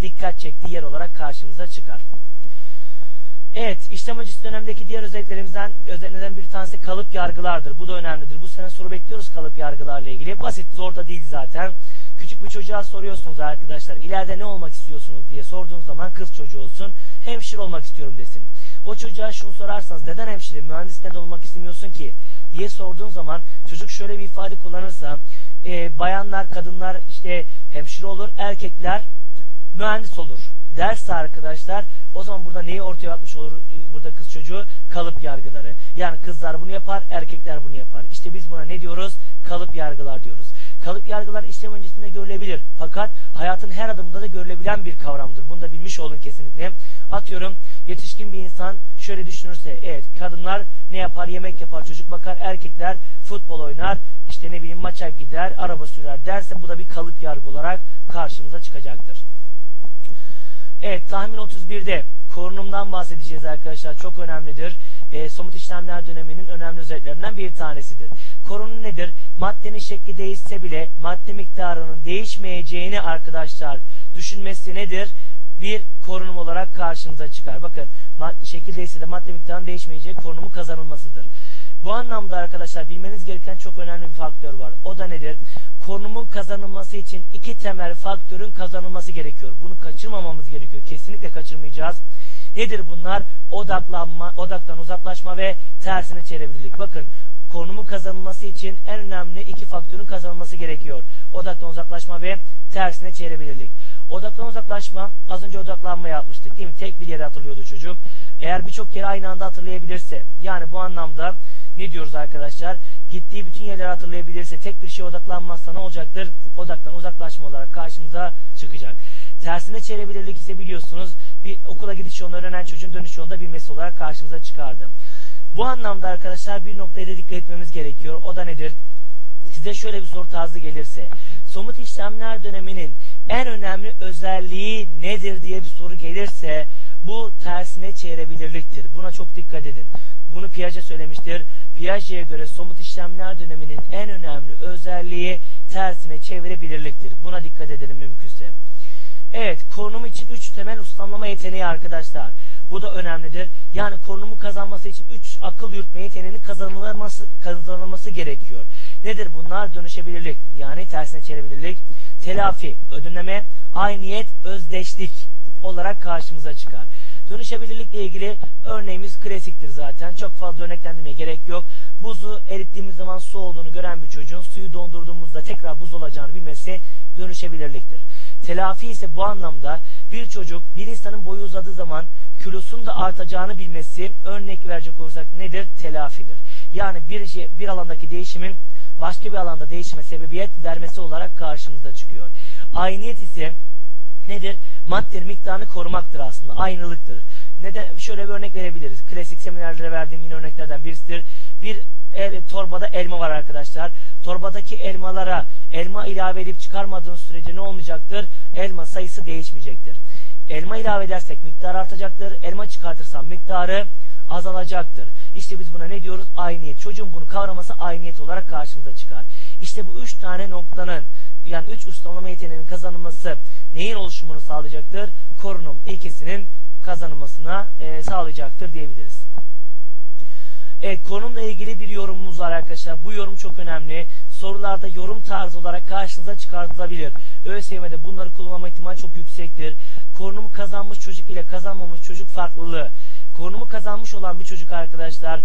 dikkat çektiği yer olarak karşımıza çıkar. Evet, işlem acısı dönemdeki diğer özelliklerimizden özelliklerden bir tanesi kalıp yargılardır. Bu da önemlidir. Bu sene soru bekliyoruz kalıp yargılarla ilgili. Basit, zor da değil zaten. Küçük bir çocuğa soruyorsunuz arkadaşlar. İleride ne olmak istiyorsunuz diye sorduğun zaman kız çocuğu olsun. Hemşire olmak istiyorum desin. O çocuğa şunu sorarsanız neden hemşire, mühendis neden olmak istemiyorsun ki diye sorduğun zaman çocuk şöyle bir ifade kullanırsa e, bayanlar, kadınlar işte hemşire olur, erkekler mühendis olur derse arkadaşlar o zaman burada neyi ortaya atmış olur e, burada kız çocuğu? Kalıp yargıları. Yani kızlar bunu yapar, erkekler bunu yapar. İşte biz buna ne diyoruz? Kalıp yargılar diyoruz. Kalıp yargılar işlem öncesinde görülebilir. Fakat hayatın her adımında da görülebilen bir kavramdır. Bunu da bilmiş olun kesinlikle. Atıyorum yetişkin bir insan şöyle düşünürse evet kadınlar ne yapar? Yemek yapar, çocuk bakar. Erkekler futbol oynar, işte ne bileyim maça gider, araba sürer derse bu da bir kalıp yargı olarak karşımıza çıkacaktır. Evet tahmin 31'de korunumdan bahsedeceğiz arkadaşlar. Çok önemlidir. E, somut işlemler döneminin önemli özelliklerinden bir tanesidir. Korunum nedir? Maddenin şekli değişse bile madde miktarının değişmeyeceğini arkadaşlar düşünmesi nedir? Bir korunum olarak karşımıza çıkar. Bakın şekil değişse de madde miktarının değişmeyeceği korunumu kazanılmasıdır. Bu anlamda arkadaşlar bilmeniz gereken çok önemli bir faktör var. O da nedir? Konumun kazanılması için iki temel faktörün kazanılması gerekiyor. Bunu kaçırmamamız gerekiyor. Kesinlikle kaçırmayacağız. Nedir bunlar? Odaklanma, odaktan uzaklaşma ve tersine çevirebilirlik. Bakın konumun kazanılması için en önemli iki faktörün kazanılması gerekiyor. Odaktan uzaklaşma ve tersine çevirebilirlik. Odaktan uzaklaşma, az önce odaklanma yapmıştık değil mi? Tek bir yere hatırlıyordu çocuk. Eğer birçok kere aynı anda hatırlayabilirse, yani bu anlamda ne diyoruz arkadaşlar? Gittiği bütün yerleri hatırlayabilirse, tek bir şeye odaklanmazsa ne olacaktır? Odaktan uzaklaşma olarak karşımıza çıkacak. Tersine çevirebilirlik ise biliyorsunuz bir okula gidiş yolunu öğrenen çocuğun dönüş yolunda bilmesi olarak karşımıza çıkardı. Bu anlamda arkadaşlar bir noktaya da dikkat etmemiz gerekiyor. O da nedir? Size şöyle bir soru tarzı gelirse, somut işlemler döneminin en önemli özelliği nedir diye bir soru gelirse, bu tersine çevirebilirliktir. Buna çok dikkat edin. Bunu Piaget söylemiştir. Piaget'e göre somut işlemler döneminin en önemli özelliği tersine çevirebilirliktir. Buna dikkat edelim mümkünse. Evet, konum için üç temel ustamlama yeteneği arkadaşlar. Bu da önemlidir. Yani konumu kazanması için üç akıl yürütme yeteneğinin kazanılması, kazanılması gerekiyor. Nedir bunlar? Dönüşebilirlik, yani tersine çevirebilirlik, telafi, ödünleme, ayniyet, özdeşlik olarak karşımıza çıkar. Dönüşebilirlikle ilgili örneğimiz klasiktir zaten. Çok fazla örneklendirmeye gerek yok. Buzu erittiğimiz zaman su olduğunu gören bir çocuğun suyu dondurduğumuzda tekrar buz olacağını bilmesi dönüşebilirliktir. Telafi ise bu anlamda bir çocuk bir insanın boyu uzadığı zaman kilosun da artacağını bilmesi örnek verecek olursak nedir? Telafidir. Yani bir, şey, bir alandaki değişimin başka bir alanda değişime sebebiyet vermesi olarak karşımıza çıkıyor. Ayniyet ise nedir? Maddenin miktarını korumaktır aslında. Aynılıktır. Neden? Şöyle bir örnek verebiliriz. Klasik seminerlere verdiğim yine örneklerden birisidir. Bir el, torbada elma var arkadaşlar. Torbadaki elmalara elma ilave edip çıkarmadığın sürece ne olmayacaktır? Elma sayısı değişmeyecektir. Elma ilave edersek miktar artacaktır. Elma çıkartırsam miktarı azalacaktır. İşte biz buna ne diyoruz? Ayniyet. Çocuğun bunu kavraması ayniyet olarak karşımıza çıkar. İşte bu üç tane noktanın yani üç ustalama yeteneğinin kazanılması neyin oluşumunu sağlayacaktır? Korunum ilkesinin kazanılmasına e, sağlayacaktır diyebiliriz. Evet konumla ilgili bir yorumumuz var arkadaşlar. Bu yorum çok önemli. Sorularda yorum tarzı olarak karşınıza çıkartılabilir. ÖSYM'de bunları kullanma ihtimali çok yüksektir. Konumu kazanmış çocuk ile kazanmamış çocuk farklılığı. Konumu kazanmış olan bir çocuk arkadaşlar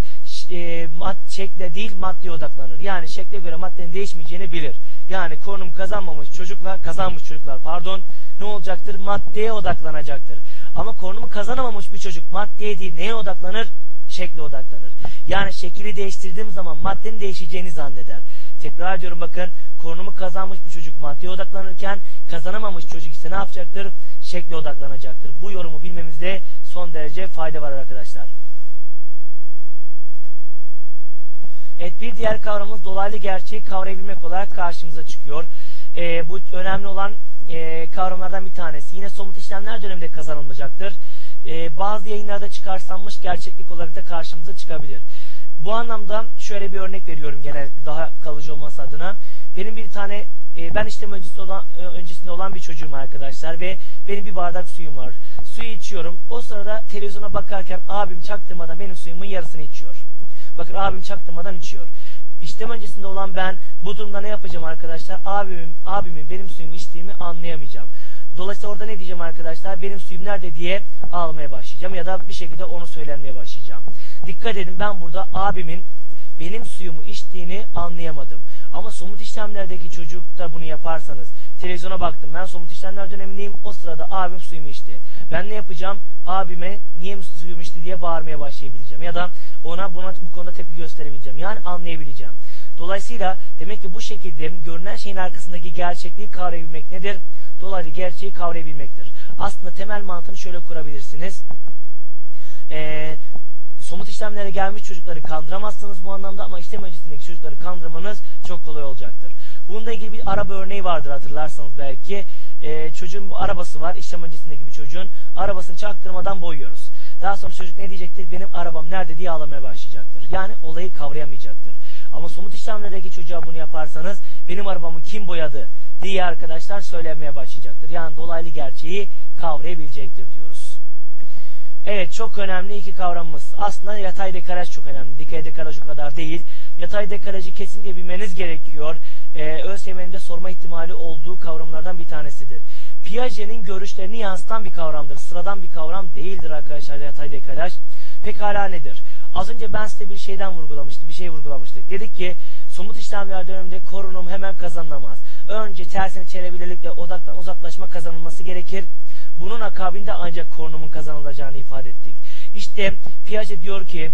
e, mad şekle değil maddeye odaklanır. Yani şekle göre maddenin değişmeyeceğini bilir. Yani konum kazanmamış çocuklar, kazanmış çocuklar pardon ne olacaktır? Maddeye odaklanacaktır. Ama konumu kazanamamış bir çocuk maddeye değil neye odaklanır? Şekle odaklanır. Yani şekli değiştirdiğim zaman maddenin değişeceğini zanneder. Tekrar ediyorum bakın konumu kazanmış bir çocuk maddeye odaklanırken kazanamamış çocuk ise ne yapacaktır? Şekle odaklanacaktır. Bu yorumu bilmemizde son derece fayda var arkadaşlar. Evet bir diğer kavramımız dolaylı gerçeği kavrayabilmek olarak karşımıza çıkıyor. Ee, bu önemli olan e, kavramlardan bir tanesi. Yine somut işlemler döneminde kazanılmayacaktır. Ee, bazı yayınlarda çıkarsanmış gerçeklik olarak da karşımıza çıkabilir. Bu anlamda şöyle bir örnek veriyorum genel daha kalıcı olması adına. Benim bir tane e, ben işlem öncesinde olan, e, öncesinde olan bir çocuğum arkadaşlar ve benim bir bardak suyum var. Suyu içiyorum. O sırada televizyona bakarken abim çaktırmadan benim suyumun yarısını içiyor. Bakın abim çaktırmadan içiyor. İşlem öncesinde olan ben bu durumda ne yapacağım arkadaşlar? Abimin, abimin benim suyumu içtiğimi anlayamayacağım. Dolayısıyla orada ne diyeceğim arkadaşlar? Benim suyum nerede diye ağlamaya başlayacağım ya da bir şekilde onu söylenmeye başlayacağım. Dikkat edin ben burada abimin benim suyumu içtiğini anlayamadım. Ama somut işlemlerdeki çocukta bunu yaparsanız televizyona baktım ben somut işlemler dönemindeyim o sırada abim suyumu içti. Ben ne yapacağım? Abime niye suyumu içti diye bağırmaya başlayabileceğim ya da ona buna bu konuda tepki gösterebileceğim. Yani anlayabileceğim. Dolayısıyla demek ki bu şekilde görünen şeyin arkasındaki gerçekliği kavrayabilmek nedir? Dolayısıyla gerçeği kavrayabilmektir. Aslında temel mantığını şöyle kurabilirsiniz. Somut işlemlere gelmiş çocukları kandıramazsınız bu anlamda ama işlem öncesindeki çocukları kandırmanız çok kolay olacaktır. Bununla ilgili bir araba örneği vardır hatırlarsanız belki. Ee, çocuğun arabası var işlem öncesindeki bir çocuğun. Arabasını çaktırmadan boyuyoruz. Daha sonra çocuk ne diyecektir? Benim arabam nerede diye ağlamaya başlayacaktır. Yani olayı kavrayamayacaktır. Ama somut işlemlerdeki çocuğa bunu yaparsanız benim arabamı kim boyadı diye arkadaşlar söylemeye başlayacaktır. Yani dolaylı gerçeği kavrayabilecektir diyoruz. Evet çok önemli iki kavramımız. Aslında yatay dekalaj çok önemli. Dikey dekalaj o kadar değil. Yatay dekalajı kesinlikle bilmeniz gerekiyor. Ee, ÖSYM'nin sorma ihtimali olduğu kavramlardan bir tanesidir. Piaget'in görüşlerini yansıtan bir kavramdır. Sıradan bir kavram değildir arkadaşlar yatay dekalaj. Pekala nedir? Az önce ben size bir şeyden vurgulamıştım. Bir şey vurgulamıştık. Dedik ki somut işlemler döneminde korunum hemen kazanılamaz. Önce tersini çevirebilirlikle odaktan uzaklaşma kazanılması gerekir. Bunun akabinde ancak korunumun kazanılacağını ifade ettik. İşte Piaget diyor ki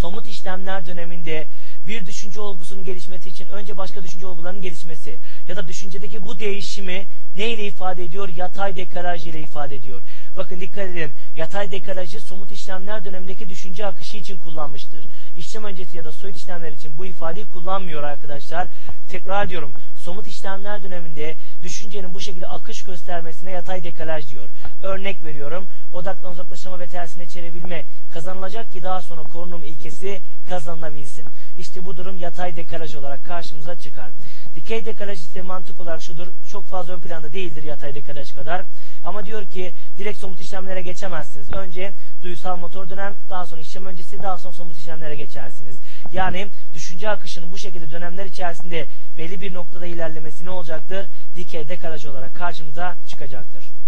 somut işlemler döneminde bir düşünce olgusunun gelişmesi için önce başka düşünce olgularının gelişmesi ya da düşüncedeki bu değişimi neyle ifade ediyor? Yatay dekalaj ile ifade ediyor. Bakın dikkat edin. Yatay dekalajı somut işlemler dönemindeki düşünce akışı için kullanmıştır. İşlem öncesi ya da soyut işlemler için bu ifadeyi kullanmıyor arkadaşlar. Tekrar diyorum. Somut işlemler döneminde düşüncenin bu şekilde akış göstermesine yatay dekalaj diyor. Örnek veriyorum. Odaktan uzaklaşma ve tersine çevirebilme kazanılacak ki daha sonra korunum ilkesi kazanılabilsin. İşte bu durum yatay dekalaj olarak karşımıza çıkar. Dikey dekalaj ise mantık olarak şudur. Çok fazla ön planda değildir yatay dekalaj kadar. Ama diyor ki direkt somut işlemlere geçemezsiniz. Önce duyusal motor dönem, daha sonra işlem öncesi, daha sonra somut işlemlere geçersiniz. Yani düşünce akışının bu şekilde dönemler içerisinde belli bir noktada ilerlemesi ne olacaktır? Dikey dekalaj olarak karşımıza çıkacaktır.